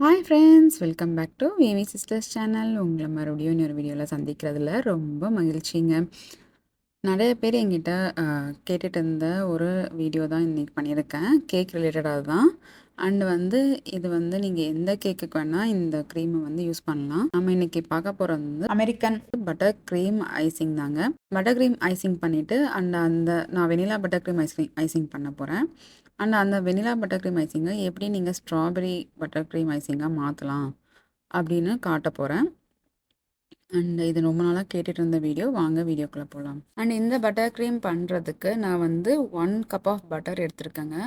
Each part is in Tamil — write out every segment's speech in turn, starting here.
Hi friends welcome back to Wavy Sisters channel உங்களை மறுபடியும் இன்னொரு வீடியோவில் சந்திக்கிறதுல ரொம்ப மகிழ்ச்சிங்க. நிறைய பேர் எங்கிட்ட அஹ், கேட்டுட்டு இருந்த ஒரு வீடியோ தான் இன்றைக்கி பண்ணியிருக்கேன். கேக் ரிலேட்டடாக தான் அண்ட் வந்து இது வந்து நீங்கள் எந்த கேக்குக்கு வேணால் இந்த க்ரீமை வந்து யூஸ் பண்ணலாம். நம்ம இன்னைக்கு பார்க்க போகிறது வந்து அமெரிக்கன் பட்டர் க்ரீம் ஐசிங் தாங்க. பட்டர் க்ரீம் ஐசிங் பண்ணிவிட்டு அண்ட் அந்த நான் vanilla butter cream ice cream icing பண்ண போகிறேன் அண்ட் அந்த வெனிலா பட்டர் க்ரீம் ஐசிங்கை எப்படி நீங்கள் ஸ்ட்ராபெரி பட்டர் க்ரீம் ஐசிங்காக மாற்றலாம் அப்படின்னு காட்ட போகிறேன் அண்ட் இது ரொம்ப நாளாக கேட்டுட்டு இருந்த வீடியோ. வாங்க வீடியோக்குள்ளே போகலாம் அண்ட் இந்த பட்டர் க்ரீம் பண்ணுறதுக்கு நான் வந்து ஒன் கப் ஆஃப் பட்டர் எடுத்திருக்கேங்க.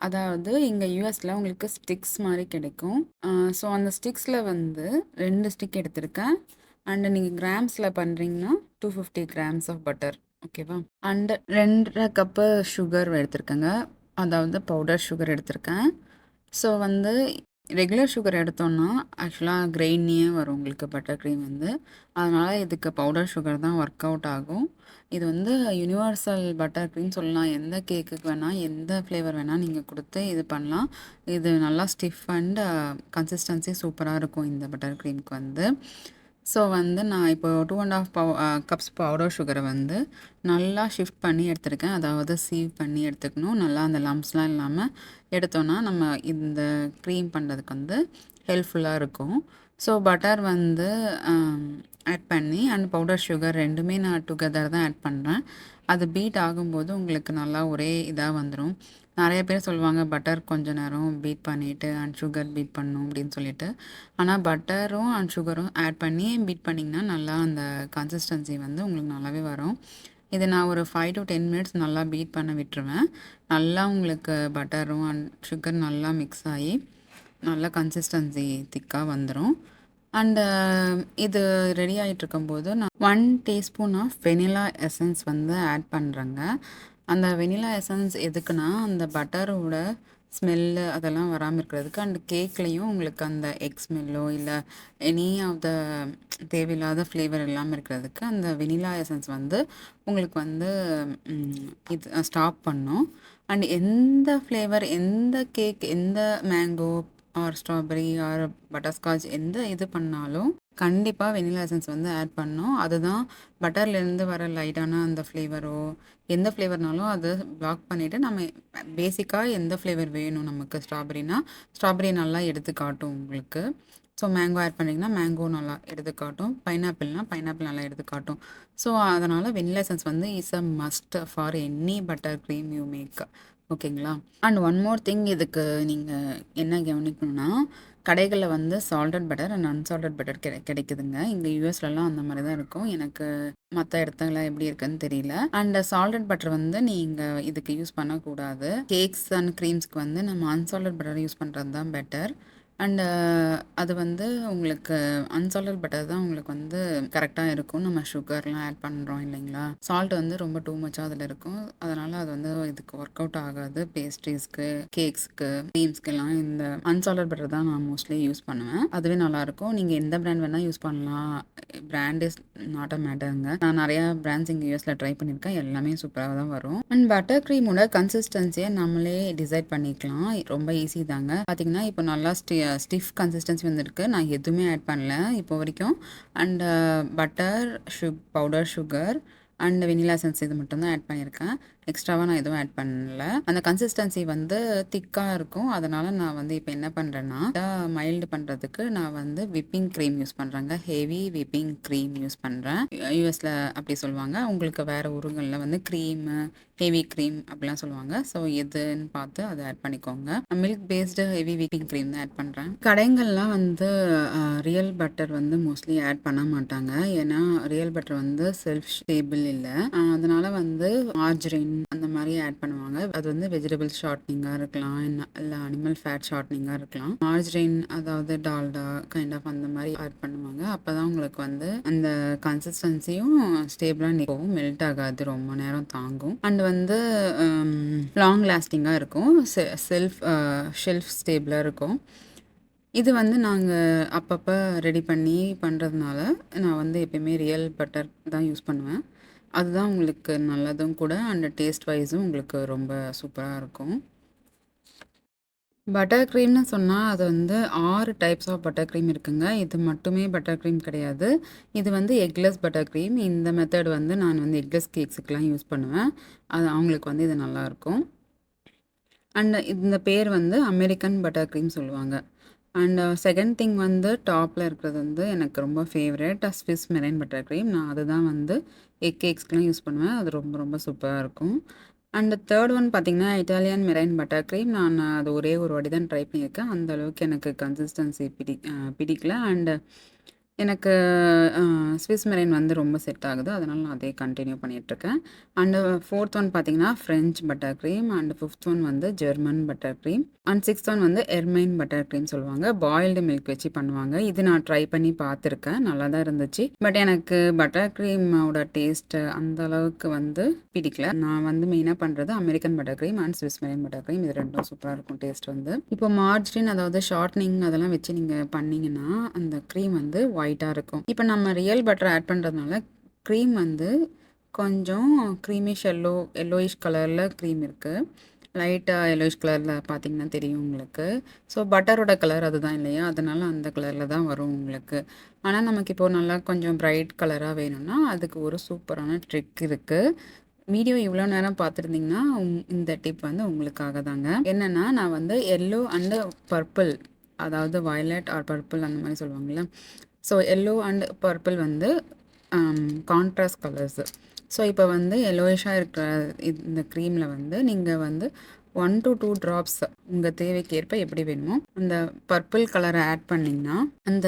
அதாவது இங்கே யூஎஸில் உங்களுக்கு ஸ்டிக்ஸ் மாதிரி கிடைக்கும். ஸோ அந்த ஸ்டிக்ஸில் வந்து ரெண்டு ஸ்டிக் எடுத்திருக்கேன். அண்டு நீங்கள் கிராம்ஸில் பண்ணுறீங்கன்னா two fifty grams of butter. ஓகேவா? அண்டு ரெண்டரை கப்பு சுகர் எடுத்திருக்கேங்க. அதாவது பவுடர் சுகர் எடுத்திருக்கேன். ஸோ வந்து ரெகுலர் சுகர் எடுத்தோம்னா ஆக்சுவலாக கிரெயினியே வரும் உங்களுக்கு பட்டர் க்ரீம் வந்து. அதனால் இதுக்கு பவுடர் சுகர் தான் ஒர்க் அவுட் ஆகும். இது வந்து யுனிவர்சல் பட்டர் க்ரீம் சொல்லலாம். எந்த கேக்குக்கு வேணால் எந்த ஃப்ளேவர் வேணால் நீங்கள் கொடுத்து இது பண்ணலாம். இது நல்லா ஸ்டிஃப் அண்ட் கன்சிஸ்டன்சி சூப்பராக இருக்கும் இந்த பட்டர் க்ரீமுக்கு வந்து. ஸோ வந்து நான் இப்போ டூ அண்ட் ஆஃப் பவ் கப்ஸ் பவுடர் சுகரை வந்து நல்லா ஷிஃப்ட் பண்ணி எடுத்திருக்கேன். அதாவது சீவ் பண்ணி எடுத்துக்கணும். நல்லா அந்த லம்ஸ்லாம் இல்லாமல் எடுத்தோன்னா நம்ம இந்த க்ரீம் பண்ணுறதுக்கு வந்து ஹெல்ப்ஃபுல்லாக இருக்கும். ஸோ பட்டர் வந்து um, ஆட் பண்ணி அண்ட் பவுடர் சுகர் ரெண்டுமே நான் டுகெதர் தான் ஆட் பண்ணுறேன் அது பீட் ஆகும்போது உங்களுக்கு நல்லா ஒரே இதாக வந்துடும் நிறைய பேர் சொல்லுவாங்க பட்டர் கொஞ்ச நேரம் பீட் பண்ணிவிட்டு அண்ட் சுகர் பீட் பண்ணும் அப்படின்னு சொல்லிட்டு. ஆனால் பட்டரும் அண்ட் சுகரும் ஆட் பண்ணி பீட் பண்ணிங்கன்னா நல்லா அந்த கன்சிஸ்டன்சி வந்து உங்களுக்கு நல்லாவே வரும். இதை நான் ஒரு ஃபைவ் டு டென் மினிட்ஸ் நல்லா பீட் பண்ண விட்டுருவேன். நல்லா உங்களுக்கு பட்டரும் அண்ட் சுகர் நல்லா மிக்ஸ் ஆகி நல்லா கன்சிஸ்டன்சி திக்காக வந்துடும் அண்டு um, இது ரெடி ஆகிட்டு இருக்கும்போது நான் one teaspoon of vanilla essence வந்து ஆட் பண்ணுறேங்க அந்த வெனிலா எசன்ஸ் எதுக்குன்னா அந்த பட்டரோட ஸ்மெல்லு அதெல்லாம் வராமல் இருக்கிறதுக்கு அண்ட் கேக்லேயும் உங்களுக்கு அந்த எக் ஸ்மெல்லோ இல்லை எனி ஆஃப் த தேவையில்லாத ஃப்ளேவர் இல்லாமல் இருக்கிறதுக்கு அந்த வெனிலா எசன்ஸ் வந்து உங்களுக்கு வந்து இது ஸ்டாப் பண்ணும். அண்ட் எந்த ஃப்ளேவர் எந்த கேக் எந்த mango or strawberry or butterscotch எந்த இது பண்ணாலும் கண்டிப்பாக வெனிலா எசன்ஸ் வந்து ஆட் பண்ணோம். அதுதான் பட்டர்லேருந்து வர லைட்டான அந்த ஃப்ளேவரோ எந்த ஃப்ளேவர்னாலும் அதை பிளாக் பண்ணிவிட்டு நம்ம பேசிக்காக எந்த ஃப்ளேவர் வேணும் நமக்கு ஸ்ட்ராபெரினா ஸ்ட்ராபெரி நல்லா எடுத்து காட்டும் உங்களுக்கு. ஸோ மேங்கோ ஆட் பண்ணிங்கன்னா மேங்கோ நல்லா எடுத்து காட்டும். பைனாப்பிள்னா பைனாப்பிள் நல்லா எடுத்து காட்டும். ஸோ அதனால் வெனிலா எசன்ஸ் வந்து is a must for any butter cream you make ஓகேங்களா? அண்ட் ஒன் மோர் திங் இதுக்கு நீங்கள் என்ன கவனிக்கணும்னா கடைகளில் வந்து salted butter and unsalted butter கிடை கிடைக்குதுங்க. இங்கே யூஎஸ்லலாம் அந்த மாதிரி தான் இருக்கும். எனக்கு மற்ற இடத்துல எப்படி இருக்குன்னு தெரியல. அண்ட் சால்டட் பட்டர் வந்து நீங்கள் இதுக்கு யூஸ் பண்ணக்கூடாது. கேக்ஸ் அண்ட் க்ரீம்ஸ்க்கு வந்து நம்ம அன்சால்டட் பட்டர் யூஸ் பண்ணுறது தான் பெட்டர் அண்டு அது வந்து உங்களுக்கு அன்சால்டட் பட்டர் தான் உங்களுக்கு வந்து கரெக்டாக இருக்கும். நம்ம சுகர்லாம் ஆட் பண்ணுறோம் இல்லைங்களா? சால்ட் வந்து ரொம்ப டூ மச்சாக அதில் இருக்கும். அதனால் அது வந்து இதுக்கு ஒர்க் அவுட் ஆகாது. பேஸ்ட்ரீஸ்க்கு கேக்ஸ்க்கு க்ரீம்ஸ்க்கெல்லாம் இந்த அன்சால்டட் பட்டர் தான் நான் மோஸ்ட்லி யூஸ் பண்ணுவேன். அதுவே நல்லாயிருக்கும். நீங்கள் எந்த பிராண்ட் வேணால் யூஸ் பண்ணலாம். பிராண்ட் இஸ் நாட் அ மேட்டருங்க நான் நிறையா பிராண்ட்ஸ் இங்கே யூஎஸில் ட்ரை பண்ணியிருக்கேன். எல்லாமே சூப்பராக தான் வரும். அண்ட் பட்டர் க்ரீமோட கன்சிஸ்டன்சியை நம்மளே டிசைட் பண்ணிக்கலாம். ரொம்ப ஈஸி தாங்க. பார்த்தீங்கன்னா இப்போ நல்லா ஸ்டே ஸ்டிஃப் கன்சிஸ்டன்சி வந்திருக்கு. நான் எதுவுமே ஆட் பண்ணல இப்போ வரைக்கும். And butter Suk powder sugar and vanilla essence இது மட்டும்தான் ஆட் பண்ணியிருக்கேன். எக்ஸ்ட்ராவாக நான் எதுவும் ஆட் பண்ணல. அந்த கன்சிஸ்டன்சி வந்து திக்காக இருக்கும். அதனால் நான் வந்து இப்போ என்ன பண்ணுறேன்னா மைல்டு பண்ணுறதுக்கு நான் வந்து விப்பிங் க்ரீம் யூஸ் பண்ணுறேங்க ஹெவி விப்பிங் க்ரீம் யூஸ் பண்ணுறேன் யூஎஸில் அப்படி சொல்லுவாங்க. உங்களுக்கு வேறு ஊருங்களில் வந்து க்ரீமு ஹெவி க்ரீம் அப்படிலாம் சொல்லுவாங்க. ஸோ எதுன்னு பார்த்து அதை ஆட் பண்ணிக்கோங்க. Milk based heavy whipping cream தான் ஆட் பண்ணுறேன் கடைங்கள்லாம் வந்து ரியல் பட்டர் வந்து மோஸ்ட்லி ஆட் பண்ண மாட்டாங்க. ஏன்னா ரியல் பட்டர் வந்து செல்ஃப் ஸ்டேபிள் இல்லை. அதனால வந்து மார்ஜரின் அந்த மாதிரி ஆட் பண்ணுவாங்க. அது வந்து வெஜிடபிள் ஷார்ட்னிங்காக இருக்கலாம். இல்லை அனிமல் ஃபேட் ஷார்ட்னிங்காக இருக்கலாம். மார்ஜரின் அதாவது டால்டா கைண்ட் ஆஃப் அந்த மாதிரி ஆட் பண்ணுவாங்க. அப்போ தான் உங்களுக்கு வந்து அந்த கன்சிஸ்டன்சியும் ஸ்டேபிளாக நிற்கும் மெல்ட் ஆகாது. ரொம்ப நேரம் தாங்கும். அண்ட் வந்து um, லாங் லாஸ்டிங்காக இருக்கும். செல்ஃப் ஷெல்ஃப் ஸ்டேபிளாக இருக்கும். இது வந்து நாங்கள் அப்பப்போ ரெடி பண்ணி பண்ணுறதுனால நான் வந்து எப்பயுமே ரியல் பட்டர் தான் யூஸ் பண்ணுவேன். அதுதான் உங்களுக்கு நல்லதும் கூட அண்ட் டேஸ்ட் வைஸும் உங்களுக்கு ரொம்ப சூப்பராக இருக்கும். பட்டர் க்ரீம்னு சொன்னால் அது வந்து ஆறு டைப்ஸ் ஆஃப் பட்டர் க்ரீம் இருக்குங்க. இது மட்டுமே பட்டர் க்ரீம் கிடையாது. இது வந்து எக்லெஸ் பட்டர் க்ரீம். இந்த மெத்தட் வந்து நான் வந்து எக்லெஸ் கேக்ஸுக்கெலாம் யூஸ் பண்ணுவேன். அது அவங்களுக்கு வந்து இது நல்லாயிருக்கும். அண்ட் இந்த பேர் வந்து அமெரிக்கன் பட்டர் க்ரீம் சொல்லுவாங்க. அண்ட் செகண்ட் திங் வந்து டாப்பில் இருக்கிறது வந்து எனக்கு ரொம்ப favourite Swiss meringue butter cream. நான் அதுதான் வந்து எக் கேக்ஸ்க்குலாம் யூஸ் பண்ணுவேன். அது ரொம்ப ரொம்ப சூப்பராக இருக்கும். அண்ட் தேர்ட் ஒன் பார்த்தீங்கன்னா, இட்டாலியன் மெரைன் பட்டர் க்ரீம். நான் அது ஒரே ஒரு வாட்டி தான் ட்ரை பண்ணியிருக்கேன். அந்த அளவுக்கு எனக்கு கன்சிஸ்டன்சி பிடி பிடிக்கல. அண்டு எனக்கு ஸ்விஸ் மெரைன் வந்து ரொம்ப செட் ஆகுது. அதனால் நான் அதே கண்டினியூ பண்ணிகிட்ருக்கேன் அண்டு ஃபோர்த் ஒன் பார்த்தீங்கன்னா, French butter cream. And fifth one வந்து German butter cream. And sixth one வந்து எர்மைன் பட்டர் க்ரீம் சொல்லுவாங்க. பாயில்டு மில்க் வச்சு பண்ணுவாங்க. இது நான் ட்ரை பண்ணி பார்த்துருக்கேன். நல்லா தான் இருந்துச்சு. பட் எனக்கு பட்டர் க்ரீமோட டேஸ்ட்டு அந்த அளவுக்கு வந்து பிடிக்கல. நான் வந்து மெயினாக பண்ணுறது American butter cream and Swiss meringue butter cream. இது ரெண்டும் சூப்பராக இருக்கும் டேஸ்ட் வந்து. இப்போ மார்ஜின் அதாவது ஷார்ட்னிங் அதெல்லாம் வச்சு நீங்கள் பண்ணிங்கன்னா அந்த க்ரீம் வந்து ஒயிட்டாக இருக்கும். இப்போ நம்ம ரியல் பட்டர் ஆட் பண்ணுறதுனால க்ரீம் வந்து கொஞ்சம் க்ரீமிஷ் எல்லோ எல்லோயிஷ் கலரில் க்ரீம் இருக்குது லைட்டாக எல்லோயிஷ் கலரில் பார்த்தீங்கன்னா தெரியும் உங்களுக்கு. ஸோ பட்டரோட கலர் அதுதான் இல்லையா? அதனால அந்த கலரில் தான் வரும் உங்களுக்கு. ஆனால் நமக்கு இப்போது நல்லா கொஞ்சம் ப்ரைட் கலராக வேணும்னா, அதுக்கு ஒரு சூப்பரான ட்ரிக் இருக்குது வீடியோ இவ்வளோ நேரம் பார்த்துருந்தீங்கன்னா, உங் இந்த டிப் வந்து உங்களுக்காக தாங்க. என்னென்னா நான் வந்து எல்லோ அண்ட் பர்பிள் அதாவது வயலட் ஆர் பர்பிள் அந்த மாதிரி சொல்லுவாங்கல்ல. ஸோ எல்லோ அண்ட் பர்பிள் வந்து கான்ட்ராஸ்ட் கலர்ஸு. ஸோ இப்போ வந்து எல்லோயிஷா இருக்கிற இந்த க்ரீமில் வந்து நீங்கள் வந்து 1 டூ ட்ராப்ஸ் உங்கள் தேவைக்கேற்ப எப்படி வேணுமோ, அந்த பர்பிள் கலரை ஆட் பண்ணிங்கன்னா அந்த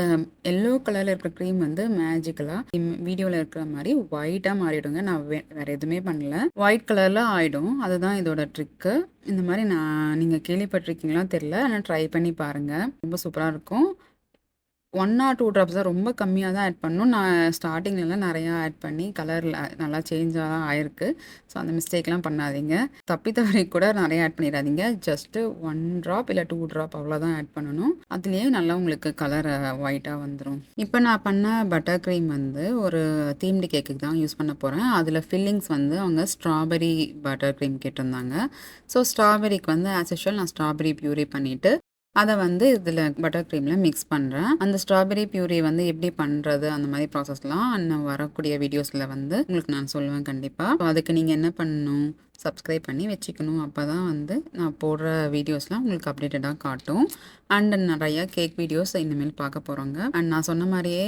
எல்லோ கலரில் இருக்கிற க்ரீம் வந்து மேஜிக்கலாக வீடியோவில் இருக்கிற மாதிரி ஒயிட்டாக மாறிடுங்க. நான் வே வேறு எதுவுமே பண்ணல. ஒயிட் கலரில் ஆகிடும் அதுதான் இதோட ட்ரிக்கு. இந்த மாதிரி நான் நீங்கள் கேள்விப்பட்டிருக்கீங்களா தெரில ஆனால் ட்ரை பண்ணி பாருங்கள் ரொம்ப சூப்பராக இருக்கும். ஒன் ஆர் டூ ட்ராப்ஸ் தான் ரொம்ப கம்மியாக தான் ஆட் பண்ணணும். நான் ஸ்டார்டிங்லலாம் நிறையா ஆட் பண்ணி கலரில் நல்லா சேஞ்சாக தான் ஆயிருக்கு. ஸோ அந்த மிஸ்டேக்லாம் பண்ணாதீங்க. தப்பி தவறி கூட நிறையா ஆட் பண்ணிடாதீங்க ஜஸ்ட்டு ஒன் ட்ராப் இல்லை டூ ட்ராப் அவ்வளோதான் ஆட் பண்ணணும். அதுலேயே நல்லா உங்களுக்கு கலர் ஒயிட்டாக வந்துடும் இப்போ நான் பண்ண பட்டர் க்ரீம் வந்து ஒரு தீம்டு கேக்குக்கு தான் யூஸ் பண்ண போகிறேன் அதில் ஃபில்லிங்ஸ் வந்து அவங்க ஸ்ட்ராபெரி பட்டர் க்ரீம் கேட்டிருந்தாங்க. ஸோ ஸ்ட்ராபெரிக்கு வந்து ஆஸ் யூஷுவல் நான் ஸ்ட்ராபெர்ரி பியூரி பண்ணிவிட்டு அதை வந்து இதில் பட்டர் க்ரீமில் மிக்ஸ் பண்ணுறேன் அந்த ஸ்ட்ராபெரி பியூரி வந்து எப்படி பண்ணுறது அந்த மாதிரி ப்ராசஸ்லாம் இன்னும் வரக்கூடிய வீடியோஸில் வந்து உங்களுக்கு நான் சொல்லுவேன் கண்டிப்பாக அதுக்கு நீங்கள் என்ன பண்ணணும், சப்ஸ்கிரைப் பண்ணி வச்சுக்கணும். அப்போ தான் வந்து நான் போடுற வீடியோஸ்லாம் உங்களுக்கு அப்டேட்டடாக காட்டும். அண்ட் நிறையா கேக் வீடியோஸ் இனிமேல் பார்க்க போகிறோங்க அண்ட் நான் சொன்ன மாதிரியே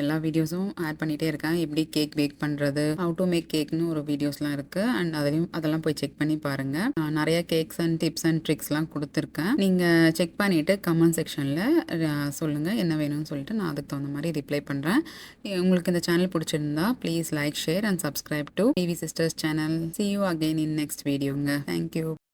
எல்லா வீடியோஸும் ஆட் பண்ணிகிட்டே இருக்கேன். எப்படி கேக் பேக் பண்ணுறது ஹவு டூ மேக் கேக்னு ஒரு வீடியோஸ்லாம் இருக்குது அண்ட் அதையும் அதெல்லாம் போய் செக் பண்ணி பாருங்கள் நிறையா கேக்ஸ் அண்ட் டிப்ஸ் அண்ட் ட்ரிக்ஸ்லாம் கொடுத்துருக்கேன் நீங்கள் செக் பண்ணிவிட்டு கமெண்ட் செக்ஷனில் சொல்லுங்கள் என்ன வேணும்னு சொல்லிட்டு நான் அதுக்கு தகுந்த மாதிரி ரிப்ளை பண்ணுறேன் உங்களுக்கு இந்த சேனல் பிடிச்சிருந்தா please like, share and subscribe to TV sisters channel. See you again in next வீடியோங்க. Thank you.